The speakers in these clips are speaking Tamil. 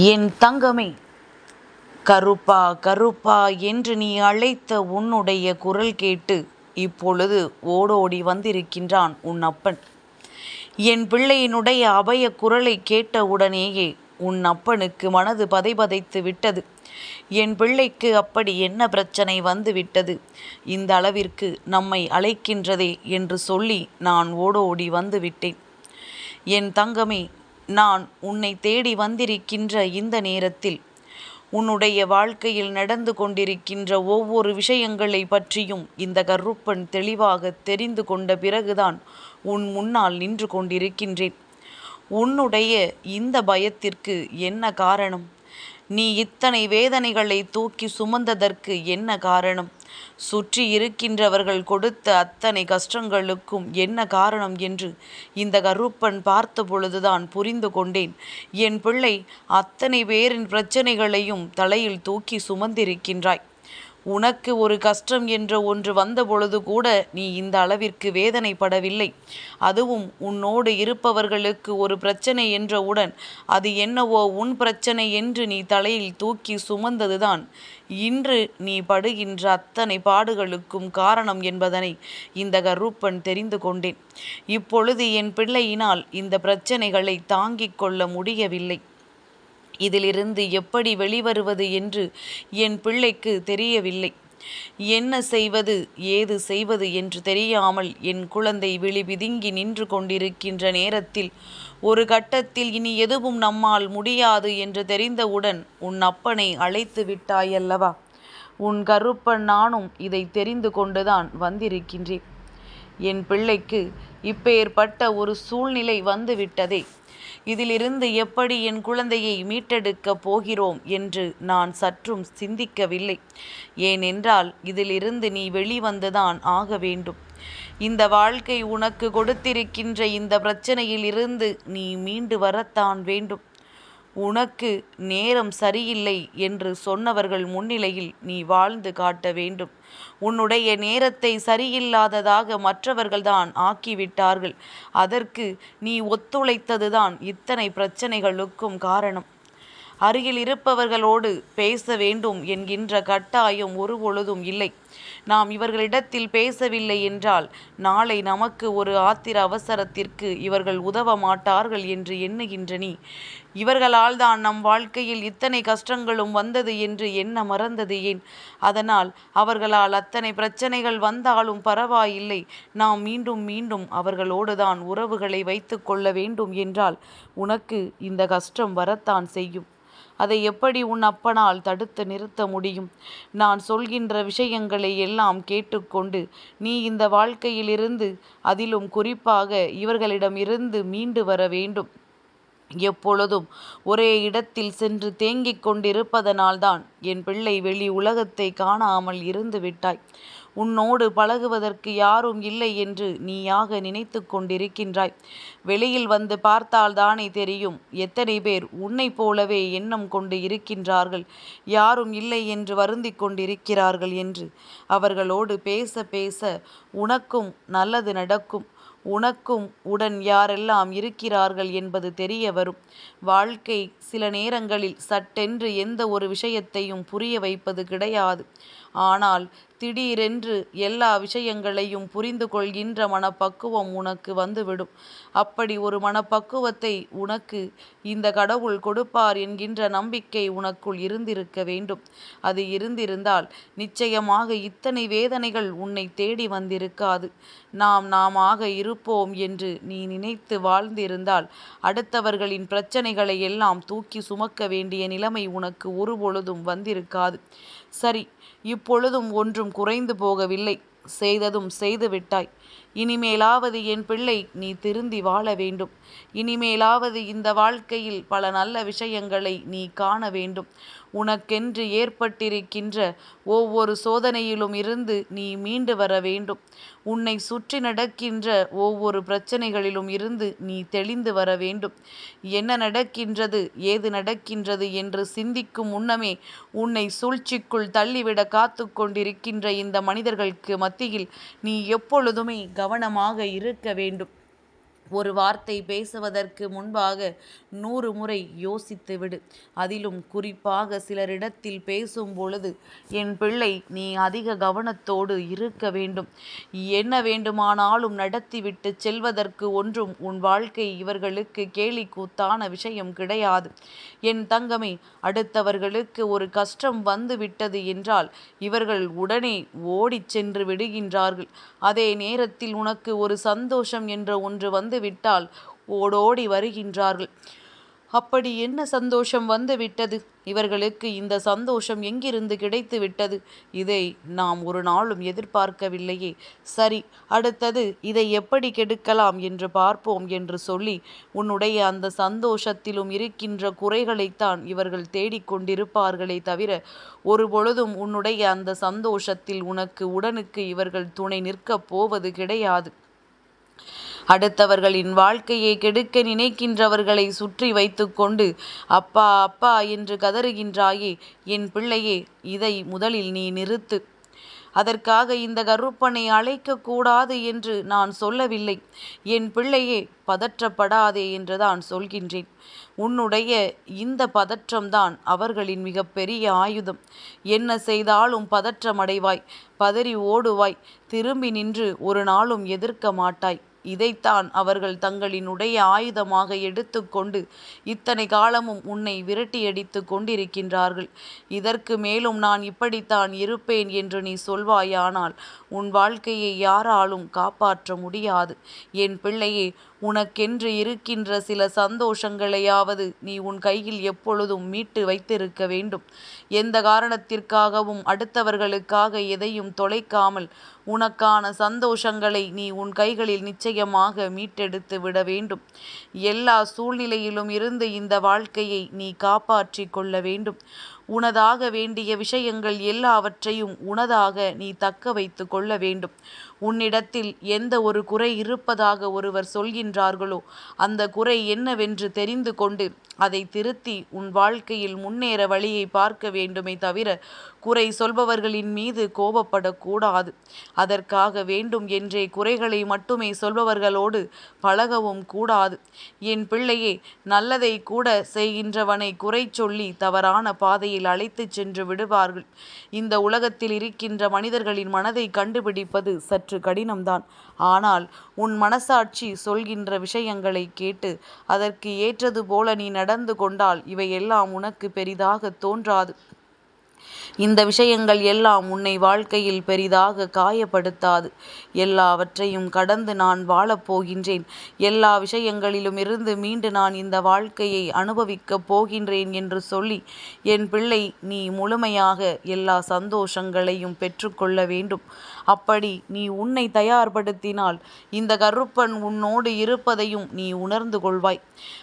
என் தங்கமே கருப்பா கருப்பா என்று நீ அழைத்த உன்னுடைய குரல் கேட்டு இப்பொழுது ஓடோடி வந்திருக்கின்றான் உன் அப்பன். என் பிள்ளையினுடைய அபய குரலை கேட்டவுடனேயே உன் அப்பனுக்கு மனது பதைபதைத்து விட்டது. என் பிள்ளைக்கு அப்படி என்ன பிரச்சனை வந்து விட்டது? இந்த அளவிற்கு நம்மை அழைக்கின்றதே என்று சொல்லி நான் ஓடோடி வந்து விட்டேன். என் தங்கமே நான் உன்னை தேடி வந்திருக்கின்ற இந்த நேரத்தில் உன்னுடைய வாழ்க்கையில் நடந்து கொண்டிருக்கின்ற ஒவ்வொரு விஷயங்களை பற்றியும் இந்த கருப்பன் தெளிவாக தெரிந்து கொண்ட பிறகுதான் உன் முன்னால் நின்று கொண்டிருக்கின்றேன். உன்னுடைய இந்த பயத்திற்கு என்ன காரணம்? நீ இத்தனை வேதனைகளை தூக்கி சுமந்ததற்கு என்ன காரணம்? சுற்றி இருக்கின்றவர்கள் கொடுத்த அத்தனை கஷ்டங்களுக்கும் என்ன காரணம் என்று இந்த கருப்பன் பார்த்த பொழுதுதான் புரிந்து கொண்டேன். என் பிள்ளை அத்தனை பேரின் பிரச்சனைகளையும் தலையில் தூக்கி சுமந்திருக்கின்றாய். உனக்கு ஒரு கஷ்டம் என்ற ஒன்று வந்தபொழுது கூட நீ இந்த அளவிற்கு வேதனைப்படவில்லை. அதுவும் உன்னோடு இருப்பவர்களுக்கு ஒரு பிரச்சனை என்றவுடன் அது என்னவோ உன் பிரச்சனை என்று நீ தலையில் தூக்கி சுமந்ததுதான். இன்று நீ படுகின்ற அத்தனை பாடுகளுக்கும் காரணம் என்பதனை இந்த கருப்பன் தெரிந்து கொண்டேன். இப்பொழுது என் பிள்ளையினால் இந்த பிரச்சனைகளை தாங்கிக் கொள்ள முடியவில்லை. இதிலிருந்து எப்படி வெளிவருவது என்று என் பிள்ளைக்கு தெரியவில்லை. என்ன செய்வது ஏது செய்வது என்று தெரியாமல் என் குழந்தை விழி பிதுங்கி நின்று கொண்டிருக்கின்ற நேரத்தில் ஒரு கட்டத்தில் இனி எதுவும் நம்மால் முடியாது என்று தெரிந்தவுடன் உன் அப்பனை அழைத்து விட்டாயல்லவா? உன் கருப்பன் நானும் இதை தெரிந்து கொண்டுதான் வந்திருக்கின்றேன். என் பிள்ளைக்கு இப்பேற்பட்ட ஒரு சூழ்நிலை வந்துவிட்டதே. இதிலிருந்து எப்படி என் குழந்தையை மீட்டெடுக்கப் போகிறோம் என்று நான் சற்றும் சிந்திக்கவில்லை. ஏனென்றால் இதிலிருந்து நீ வெளிவந்துதான் ஆக வேண்டும். இந்த வாழ்க்கை உனக்கு கொடுத்திருக்கின்ற இந்த பிரச்சனையில் இருந்து நீ மீண்டு வரத்தான் வேண்டும். உனக்கு நேரம் சரியில்லை என்று சொன்னவர்கள் முன்னிலையில் நீ வாழ்ந்து காட்ட வேண்டும். உன்னுடைய நேரத்தை சரியில்லாததாக மற்றவர்கள்தான் ஆக்கிவிட்டார்கள். அதற்கு நீ ஒத்துழைத்ததுதான் இத்தனை பிரச்சனைகளுக்கும் காரணம். அருகில் இருப்பவர்களோடு பேச வேண்டும் என்கின்ற கட்டாயம் ஒரு பொழுதும் இல்லை. நாம் இவர்களிடத்தில் பேசவில்லை என்றால் நாளை நமக்கு ஒரு ஆத்திர அவசரத்திற்கு இவர்கள் உதவ மாட்டார்கள் என்று எண்ணுகின்ற நீ இவர்களால் தான் நம் வாழ்க்கையில் இத்தனை கஷ்டங்களும் வந்தது என்று எண்ண மறந்தது ஏன்? அதனால் அவர்களால் அத்தனை பிரச்சனைகள் வந்தாலும் பரவாயில்லை. நாம் மீண்டும் மீண்டும் அவர்களோடு தான் உறவுகளை வைத்து கொள்ள வேண்டும் என்றால் உனக்கு இந்த கஷ்டம் வரத்தான் செய்யும். அதை எப்படி உன் அப்பனால் தடுத்து நிறுத்த முடியும்? நான் சொல்கின்ற விஷயங்களை எல்லாம் கேட்டுக்கொண்டு நீ இந்த வாழ்க்கையிலிருந்து அதிலும் குறிப்பாக இவர்களிடம் இருந்து மீண்டு வர வேண்டும். எப்பொழுதும் ஒரே இடத்தில் சென்று தேங்கிக் கொண்டிருப்பதனால்தான் என் பிள்ளை வெளி உலகத்தை காணாமல் இருந்து விட்டாய். உன்னோடு பழகுவதற்கு யாரும் இல்லை என்று நீயாக நினைத்து கொண்டிருக்கின்றாய். வெளியில் வந்து பார்த்தால்தானே தெரியும். எத்தனை பேர் உன்னை போலவே எண்ணம் கொண்டு இருக்கின்றார்கள். யாரும் இல்லை என்று வருந்தி கொண்டிருக்கிறார்கள் என்று. அவர்களோடு பேச பேச உனக்கும் நல்லது நடக்கும். உனக்கும் உடன் யாரெல்லாம் இருக்கிறார்கள் என்பது தெரிய வரும். வாழ்க்கை சில நேரங்களில் சட்டென்று எந்த ஒரு விஷயத்தையும் புரிய வைப்பது கிடையாது. ஆனால் திடீரென்று எல்லா விஷயங்களையும் புரிந்து கொள்கின்ற மனப்பக்குவம் உனக்கு வந்துவிடும். அப்படி ஒரு மனப்பக்குவத்தை உனக்கு இந்த கடவுள் கொடுப்பார் என்கின்ற நம்பிக்கை உனக்குள் இருந்திருக்க வேண்டும். அது இருந்திருந்தால் நிச்சயமாக இத்தனை வேதனைகள் உன்னை தேடி வந்திருக்காது. நாம் நாமாக இருப்போம் என்று நீ நினைத்து வாழ்ந்திருந்தால் அடுத்தவர்களின் பிரச்சனைகளை எல்லாம் தூக்கி சுமக்க வேண்டிய நிலைமை உனக்கு ஒருபொழுதும் வந்திருக்காது. சரி இப்பொழுதும் ஒன்றும் குறைந்து போகவில்லை. செய்ததும் செய்து விட்டாய். இனிமேலாவது என் பிள்ளை நீ திருந்தி வாழ வேண்டும். இனிமேலாவது இந்த வாழ்க்கையில் பல நல்ல விஷயங்களை நீ காண வேண்டும். உனக்கென்று ஏற்பட்டிருக்கின்ற ஒவ்வொரு சோதனையிலும் இருந்து நீ மீண்டு வர வேண்டும். உன்னை சுற்றி நடக்கின்ற ஒவ்வொரு பிரச்சனைகளிலும் இருந்து நீ தெளிந்து வர வேண்டும். என்ன நடக்கின்றது ஏது நடக்கின்றது என்று சிந்திக்கும் முன்னமே உன்னை சூழ்ச்சிக்குள் தள்ளிவிட காத்து கொண்டிருக்கின்ற இந்த மனிதர்களுக்கு மத்தியில் நீ எப்பொழுதுமே கவனமாக இருக்க வேண்டும். ஒரு வார்த்தை பேசுவதற்கு முன்பாக நூறு முறை யோசித்து விடு. அதிலும் குறிப்பாக சிலரிடத்தில் பேசும் பொழுது என் பிள்ளை நீ அதிக கவனத்தோடு இருக்க வேண்டும். என்ன வேண்டுமானாலும் நடத்திவிட்டு செல்வதற்கு ஒன்றும் உன் வாழ்க்கை இவர்களுக்கு கேலி கூத்தான விஷயம் கிடையாது. என் தங்கமே அடுத்தவர்களுக்கு ஒரு கஷ்டம் வந்து விட்டது என்றால் இவர்கள் உடனே ஓடிச் சென்று விடுகின்றார்கள். அதே நேரத்தில் உனக்கு ஒரு சந்தோஷம் என்ற ஒன்று வந்து விட்டால் ஓடோடி வருகின்றார்கள். அப்படி என்ன சந்தோஷம் வந்து விட்டது இவர்களுக்கு இந்த சந்தோஷம் எங்கிருந்து கிடைத்து விட்டது இதை நாம் ஒரு நாளும் எதிர்பார்க்கவில்லையே. சரி அடுத்தது இதை எப்படி கெடுக்கலாம் என்று பார்ப்போம் என்று சொல்லி உன்னுடைய அந்த சந்தோஷத்திலும் இருக்கின்ற குறைகளைத்தான் இவர்கள் தேடிக்கொண்டிருப்பார்களே தவிர ஒரு பொழுதும் உன்னுடைய அந்த சந்தோஷத்தில் உனக்கு உடனுக்கு இவர்கள் துணை நிற்கப் போவது கிடையாது. அடுத்தவர்களின் வாழ்க்கையை கெடுக்க நினைக்கின்றவர்களை சுற்றி வைத்துக்கொண்டு அப்பா அப்பா என்று கதறுகின்றாயே என் பிள்ளையே இதை முதலில் நீ நிறுத்து. அதற்காக இந்த கருப்பனை அழைக்கக்கூடாது என்று நான் சொல்லவில்லை. என் பிள்ளையே பதற்றப்படாதே என்று தான் சொல்கின்றேன். உன்னுடைய இந்த பதற்றம்தான் அவர்களின் மிகப்பெரிய ஆயுதம். என்ன செய்தாலும் பதற்றமடைவாய் பதறி ஓடுவாய் திரும்பி நின்று ஒரு நாளும் எதிர்க்க மாட்டாய். இதைத்தான் அவர்கள் தங்களின் உடைய ஆயுதமாக எடுத்துக்கொண்டு இத்தனை காலமும் உன்னை விரட்டியடித்து கொண்டிருக்கின்றார்கள். இதற்கு மேலும் நான் இப்படித்தான் இருப்பேன் என்று நீ சொல்வாயானால் உன் வாழ்க்கையை யாராலும் காப்பாற்ற முடியாது. என் பிள்ளையே உனக்கென்று இருக்கின்ற சில சந்தோஷங்களையாவது நீ உன் கையில் எப்பொழுதும் மீட்டு வைத்திருக்க வேண்டும். எந்த காரணத்திற்காகவும் அடுத்தவர்களுக்காக எதையும் தொலைக்காமல் உனக்கான சந்தோஷங்களை நீ உன் கைகளில் நிச்சயமாக மீட்டெடுத்து விட வேண்டும். எல்லா சூழ்நிலையிலும் இருந்து இந்த வாழ்க்கையை நீ காப்பாற்றி கொள்ள வேண்டும். உனதாக வேண்டிய விஷயங்கள் எல்லாவற்றையும் உனதாக நீ தக்க வைத்து கொள்ள வேண்டும். உன்னிடத்தில் எந்த ஒரு குறை இருப்பதாக ஒருவர் சொல்கின்றார்களோ அந்த குறை என்னவென்று தெரிந்து கொண்டு அதை திருத்தி உன் வாழ்க்கையில் முன்னேற வழியை பார்க்க வேண்டுமே தவிர குறை சொல்பவர்களின் மீது கோபப்படக்கூடாது. அதற்காக வேண்டும் என்றே குறைகளை மட்டுமே சொல்பவர்களோடு பழகவும் கூடாது. என் பிள்ளையே நல்லதை கூட செய்கின்றவனை குறை சொல்லி தவறான பாதையில் அழைத்துச் சென்று விடுவார்கள். இந்த உலகத்தில் இருக்கின்ற மனிதர்களின் மனதை கண்டுபிடிப்பது சற்று கடினம்தான். ஆனால் உன் மனசாட்சி சொல்கின்ற விஷயங்களை கேட்டு அதற்கு ஏற்றது போல நீ நடந்து கொண்டால் இவையெல்லாம் உனக்கு பெரிதாக தோன்றாது. இந்த விஷயங்கள் எல்லாம் உன்னை வாழ்க்கையில் பெரிதாக காயப்படுத்தாது. எல்லாவற்றையும் கடந்து நான் வாழப்போகின்றேன் எல்லா விஷயங்களிலும் இருந்து மீண்டு நான் இந்த வாழ்க்கையை அனுபவிக்கப் போகின்றேன் என்று சொல்லி என் பிள்ளை நீ முழுமையாக எல்லா சந்தோஷங்களையும் பெற்றுக்கொள்ள வேண்டும். அப்படி நீ உன்னை தயார்படுத்தினால் இந்த கருப்பன் உன்னோடு இருப்பதையும் நீ உணர்ந்து கொள்வாய்.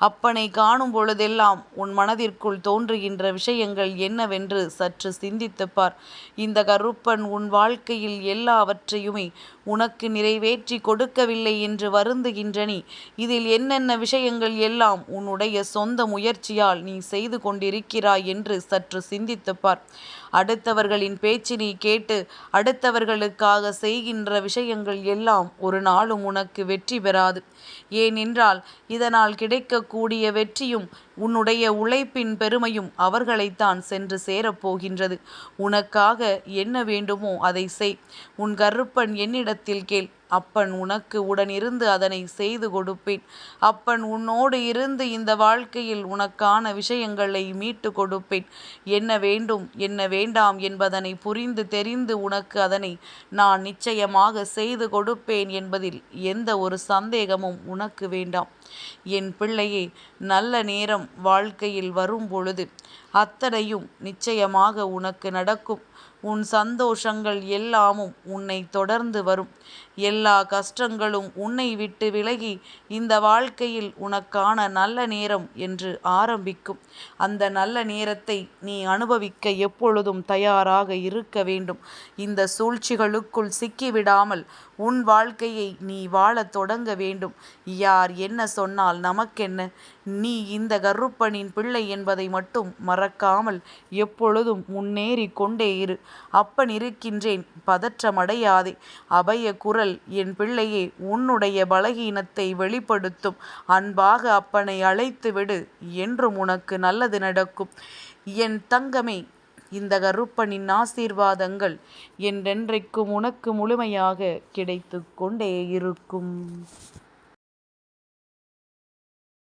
அப்பனை காணும் பொழுதெல்லாம் உன் மனதிற்குள் தோன்றுகின்ற விஷயங்கள் என்னவென்று சற்று சிந்தித்துப்பார் இந்த கருப்பன் உன் வாழ்க்கையில் எல்லாவற்றையுமே உனக்கு நிறைவேற்றி கொடுக்கவில்லை என்று வருந்துகின்ற நீ இதில் என்னென்ன விஷயங்கள் எல்லாம் உன்னுடைய சொந்த முயற்சியால் நீ செய்து கொண்டிருக்கிறாய் என்று சற்று சிந்தித்துப்பார் அடுத்தவர்களின் பேச்சு நீ கேட்டு அடுத்தவர்களுக்காக செய்கின்ற விஷயங்கள் எல்லாம் ஒரு நாளும் உனக்கு வெற்றி பெறாது. ஏனென்றால் இதனால் கிடைக்கக்கூடிய வெற்றியும் உன்னுடைய உழைப்பின் பெருமையும் அவர்களைத்தான் சென்று சேரப்போகின்றது உனக்காக என்ன வேண்டுமோ அதை செய். உன் கருப்பன் என்னிடத்தில் கேள். அப்பன் உனக்கு உடனிருந்து அதனை செய்து கொடுப்பேன். அப்பன் உன்னோடு இருந்து இந்த வாழ்க்கையில் உனக்கான விஷயங்களை மீட்டு கொடுப்பேன். என்ன வேண்டும் என்ன வேண்டாம் என்பதனை புரிந்து தெரிந்து உனக்கு அதனை நான் நிச்சயமாக செய்து கொடுப்பேன் என்பதில் எந்த ஒரு சந்தேகமும் உனக்கு வேண்டாம். என் பிள்ளையே நல்ல நேரம் வாழ்க்கையில் வரும் பொழுது அத்தனையும் நிச்சயமாக உனக்கு நடக்கும். உன் சந்தோஷங்கள் எல்லாமும் உன்னை தொடர்ந்து வரும். எல்லா கஷ்டங்களும் உன்னை விட்டு விலகி இந்த வாழ்க்கையில் உனக்கான நல்ல நேரம் என்று ஆரம்பிக்கும். அந்த நல்ல நேரத்தை நீ அனுபவிக்க எப்பொழுதும் தயாராக இருக்க வேண்டும். இந்த சூழ்ச்சிகளுக்குள் சிக்கிவிடாமல் உன் வாழ்க்கையை நீ வாழத் தொடங்க வேண்டும். யார் என்ன சொன்னால் நமக்கென்ன? நீ இந்த கருப்பனின் பிள்ளை என்பதை மட்டும் மறக்காமல் எப்பொழுதும் முன்னேறி கொண்டே இரு. அப்பன் இருக்கின்றேன் பதற்றமடையாதே. அபய குரல் என் பிள்ளையே உன்னுடைய பலகீனத்தை வெளிப்படுத்தும். அன்பாக அப்பனை அழைத்து விடு. என்றும் உனக்கு நல்லது நடக்கும். என் தங்கமே இந்த கருப்பனின் ஆசீர்வாதங்கள் என்றென்றைக்கும் உனக்கு முழுமையாக கிடைத்து கொண்டே இருக்கும்.